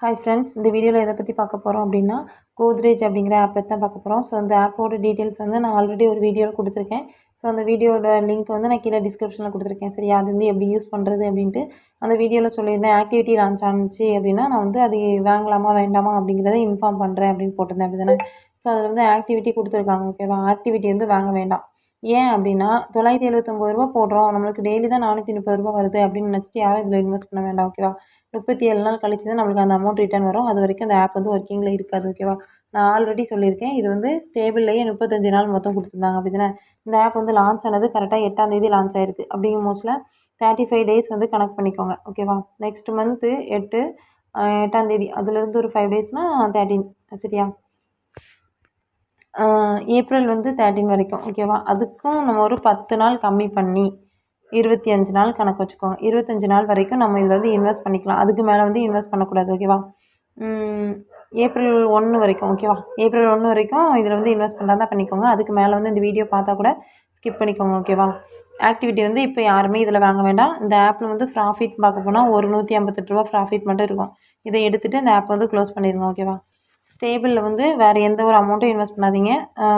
Hi friends இந்த வீடியோவில் எதை பற்றி பார்க்க போகிறோம் அப்படின்னா கோத்ரேஜ் அப்படிங்கிற ஆப் தான் பார்க்க போகிறோம் ஸோ அந்த ஆப்போட டீட்டெயில்ஸ் வந்து நான் ஆல்ரெடி ஒரு வீடியோவில் கொடுத்துருக்கேன். ஸோ அந்த வீடியோட லிங்க் வந்து நான் கீழே டிஸ்கிரிப்ஷனில் கொடுத்துருக்கேன். சரி அது வந்து எப்படி யூஸ் பண்ணுறது அப்படின்ட்டு. அந்த வீடியோவில் சொல்லியிருந்தேன் ஆக்டிவிட்டி லான்ச் ஆனிச்சு அப்படின்னா நான் வந்து அது வாங்கலாமா வேண்டாமா அப்படிங்கிறத இன்ஃபார்ம் பண்ணுறேன் அப்படின்னு போட்டிருந்தேன் அப்படி தானே ஸோ அதில் வந்து ஆக்டிவிட்டி கொடுத்துருக்காங்க ஓகேவா ஆக்டிவிட்டி வந்து வாங்க வேண்டாம். ஏன் அப்படின்னா தொள்ளாயிரத்தி எழுபத்தொம்பது ரூபா போடுறோம். நம்மளுக்கு டெய்லி தான் நானூற்றி முப்பது ரூபா வருது அப்படின்னு நினச்சிட்டு யாரும் இதில் இன்வெஸ்ட் பண்ண வேண்டாம் ஓகேவா முப்பத்தி ஏழு நாள் கழிச்சு தான் நம்மளுக்கு அந்த அமௌண்ட் ரிட்டர்ன் வரும். அது வரைக்கும் அந்த ஆப் வந்து ஒர்க்கிங்கில் இருக்காது ஓகேவா நான் ஆல்ரெடி சொல்லியிருக்கேன். இது வந்து ஸ்டேபிள்லேயே முப்பத்தஞ்சு நாள் மொத்தம் கொடுத்துருந்தாங்க அப்படி தானே இந்த ஆப் வந்து லான்ச் ஆனது கரெக்டாக எட்டாம் தேதி லான்ச் ஆயிருக்கு. அப்படிங்கும் போச்சில் தேர்ட்டி ஃபைவ் டேஸ் வந்து கனெக்ட் பண்ணிக்கோங்க ஓகேவா நெக்ஸ்ட் மந்த்து எட்டு எட்டாம் தேதி. அதுலேருந்து ஒரு ஃபைவ் டேஸ்னால் தேர்ட்டின் சரியா? ஏப்ரல் வந்து தேர்ட்டின் வரைக்கும் ஓகேவா அதுக்கும் நம்ம ஒரு பத்து நாள் கம்மி பண்ணி இருபத்தி அஞ்சு நாள் கணக்கு வச்சுக்கோங்க. இருபத்தஞ்சி நாள் வரைக்கும் நம்ம இதில் வந்து இன்வெஸ்ட் பண்ணிக்கலாம். அதுக்கு மேலே வந்து இன்வெஸ்ட் பண்ணக்கூடாது ஓகேவா ஏப்ரல் ஒன்று வரைக்கும் ஓகேவா ஏப்ரல் ஒன்று வரைக்கும் இதில் வந்து இன்வெஸ்ட் பண்ணுறதா பண்ணிக்கோங்க. அதுக்கு மேலே வந்து இந்த வீடியோ பார்த்தா கூட ஸ்கிப் பண்ணிக்கோங்க ஓகேவா ஆக்டிவிட்டி வந்து இப்போ யாருமே இதில் வாங்க வேண்டாம். இந்த ஆப்பில் வந்து ப்ராஃபிட் பார்க்க போனால் ஒரு நூற்றி ஐம்பத்தெட்டு ரூபா ப்ராஃபிட் மட்டும் இருக்கும். இதை எடுத்துகிட்டு இந்த ஆப் வந்து க்ளோஸ் பண்ணிடுங்க ஓகேவா ஸ்டேபிளில் வந்து வேறு எந்த ஒரு அமௌண்ட்டும் இன்வெஸ்ட் பண்ணாதீங்க.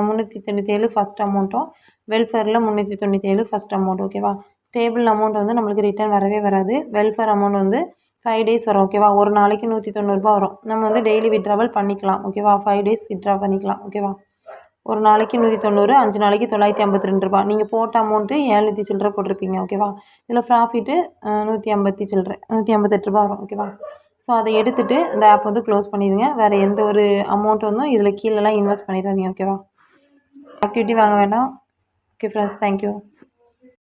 முந்நூற்றி தொண்ணூற்றி ஏழு ஃபஸ்ட் அமௌண்ட்டும். வெல்ஃபேரில் முந்நூற்றி தொண்ணூற்றி ஏழு ஃபஸ்ட் அமௌண்ட் ஓகேவா ஸ்டேபிள் அமௌண்ட் வந்து நம்மளுக்கு ரிட்டர்ன் வரவே வராது. வெல்ஃபேர் அமௌண்ட் வந்து ஃபைவ் டேஸ் வரும் ஓகேவா ஒரு நாளைக்கு நூற்றி தொண்ணூறுரூபா வரும். நம்ம வந்து டெய்லி விட்ராவல் பண்ணிக்கலாம் ஓகேவா ஃபைவ் டேஸ் விட்ரா பண்ணிக்கலாம் ஓகேவா ஒரு நாளைக்கு நூற்றி தொண்ணூறு அஞ்சு நாளைக்கு தொள்ளாயிரத்தி ஐம்பத்தி ரெண்டு ரூபா நீங்கள் போட்ட அமௌண்ட்டு ஏழ்நூற்றி சில்லரை போட்டிருப்பீங்க ஓகேவா இதில் ப்ராஃபிட்டு நூற்றி ஐம்பத்தி சில்லற நூற்றி ஐம்பத்தெட்டு ரூபா வரும் ஓகேவா ஸோ அதை எடுத்துகிட்டு இந்த ஆப் வந்து க்ளோஸ் பண்ணிடுங்க. வேறு எந்த ஒரு அமௌண்ட் வந்தும் இதில் கீழேலாம் இன்வெஸ்ட் பண்ணிடாதீங்க ஓகேவா ஆக்டிவிட்டி வாங்க வேண்டாம். Okay friends thank you